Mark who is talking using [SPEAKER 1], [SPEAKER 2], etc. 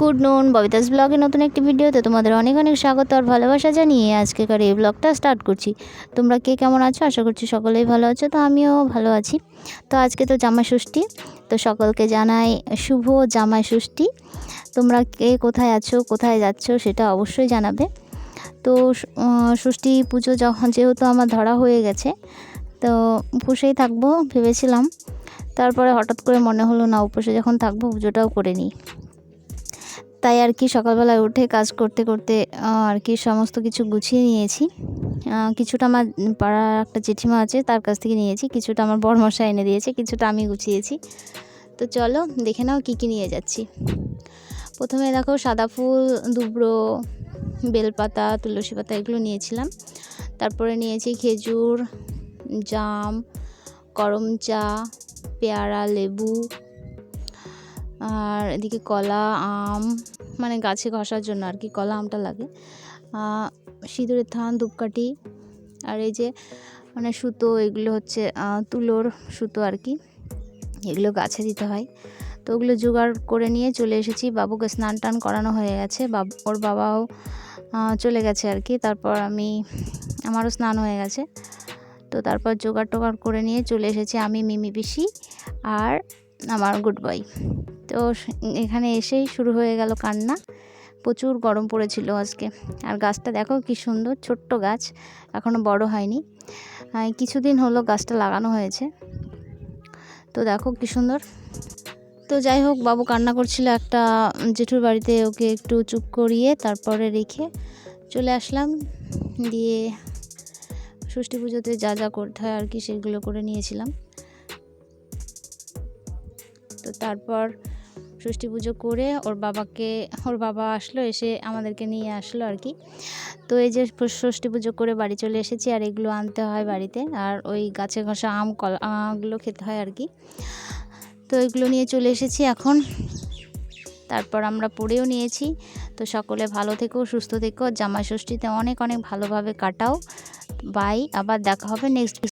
[SPEAKER 1] Good নুন, ববিতাস ব্লগে নতুন একটি ভিডিওতে তোমাদের অনেক অনেক স্বাগত আর ভালোবাসা জানিয়ে আজকেকার এই ব্লগটা স্টার্ট করছি। তোমরা কে কেমন আছো? আশা করছি সকলেই ভালো আছো। তো আমিও ভালো আছি। তো আজকে তো জামাই ষষ্ঠী, তো সকলকে জানাই শুভ জামাই ষষ্ঠী। তোমরা কে কোথায় আছো, কোথায় যাচ্ছ সেটা অবশ্যই জানাবে। তো ষষ্ঠী পুজো যখন যেহেতু আমার ধরা হয়ে গেছে, তো উপসেই থাকব ভেবেছিলাম। তারপরে হঠাৎ করে মনে হলো না, উপসে যখন থাকব পুজোটাও করে নিই। তাই আর কি সকালবেলায় উঠে কাজ করতে করতে আর কি সমস্ত কিছু গুছিয়ে নিয়েছি। কিছুটা আমার পাড়ার একটা জেঠিমা আছে, তার কাছ থেকে নিয়েছি, কিছুটা আমার বড়মশা এনে দিয়েছে, কিছুটা আমি গুছিয়েছি। তো চলো, দেখে নাও কী কী নিয়ে যাচ্ছি। প্রথমে দেখো সাদা ফুল দুব্রো বেলপাতা, তুলসী পাতা এগুলো নিয়েছিলাম। তারপরে নিয়েছি খেজুর, জাম করম চা, পেয়ারা, লেবু আর এদিকে কলা আম মানে গাছে ঘষার জন্য আর কি কলা আমটা লাগে। সিঁদুরের থান, ধূপকাঠি, আর এই যে মানে সুতো, এগুলো হচ্ছে তুলোর সুতো আর কি, এগুলো গাছে দিতে হয়। তো ওগুলো জোগাড় করে নিয়ে চলে এসেছি। বাবুকে স্নান টান করানো হয়ে গেছে। বাব, ওর বাবাও চলে গেছে আর কি। তারপর আমি, আমারও স্নান হয়ে গেছে। তো তারপর জোগাড় টোগাড় করে নিয়ে চলে এসেছি আমি, মিমি পিসি আর আমার গুড বয়। তো এখানে এসেই শুরু হয়ে গেল কান্না। প্রচুর গরম পড়েছিল আজকে। আর গাছটা দেখো কি সুন্দর, ছোট্ট গাছ এখনও বড় হয়নি। কিছুদিন হলো গাছটা লাগানো হয়েছে। তো দেখো কি সুন্দর। তো যাই হোক, বাবু কান্না করছিল একটা জেঠুর বাড়িতে, ওকে একটু চুপ করিয়ে তারপরে রেখে চলে আসলাম। দিয়ে ষষ্ঠী পুজোতে যা যা করতে হয় আর কি, সেগুলো করে নিয়েছিলাম। তো তারপর ষষ্ঠী পুজো করে ওর বাবাকে, ওর বাবা আসলো, এসে আমাদেরকে নিয়ে আসলো আর কি। তো এই যে ষষ্ঠী পুজো করে বাড়ি চলে এসেছি আর এগুলো আনতে হয় বাড়িতে। আর ওই গাছে ঘষা আম, কলা আমগুলো খেতে হয় আর কি। তো এগুলো নিয়ে চলে এসেছি এখন। তারপর আমরা পড়েও নিয়েছি। তো সকলে ভালো থেকো, সুস্থ থেকো। জামাই ষষ্ঠীতে অনেক অনেক ভালোভাবে কাটাও। বাই আবার দেখা হবে নেক্সট